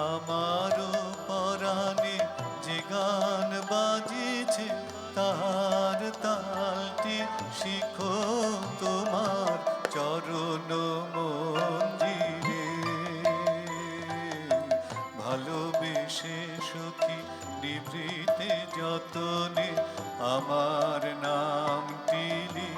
আমারও পরাণে যে গান বাজিছে তার তালটি শিখো তোমার চরণ মঞ্জিরে ভালোবেসে সখী নিভৃতে যতনে আমার নামটি লিখো।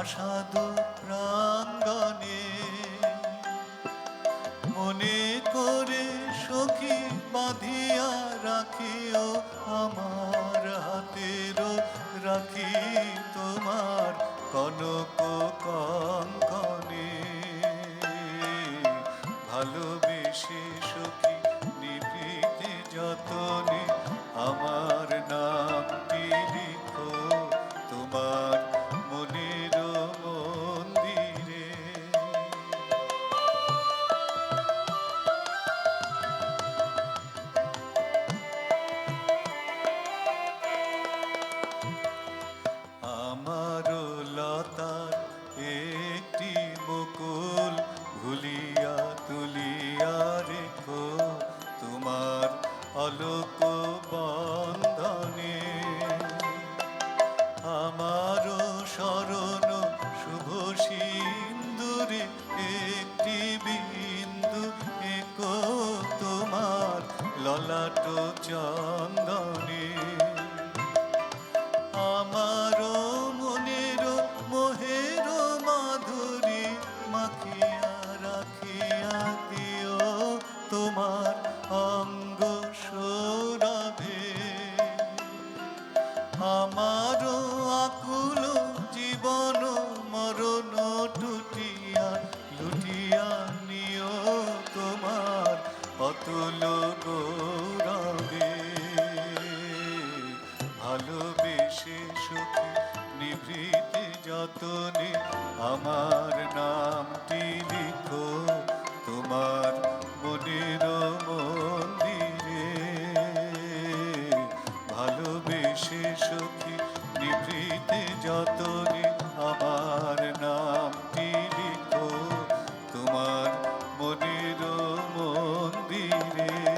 প্রাসাদ প্রাঙ্গণে মনে করে সখী বাঁধিয়া রাখিও আমার হাতেরও রাখি তোমার কনক কঙ্কনে। ভালোবেসে আমারও শরণ শুভ সিন্দুরে একটি বিন্দু একো তোমার ললাট চন্দনে। আমারও অতুল গৌরবে ভালোবেসে সুখে নিভৃতে যতনে আমার নামটি লিখো তোমার মনের মন Amen.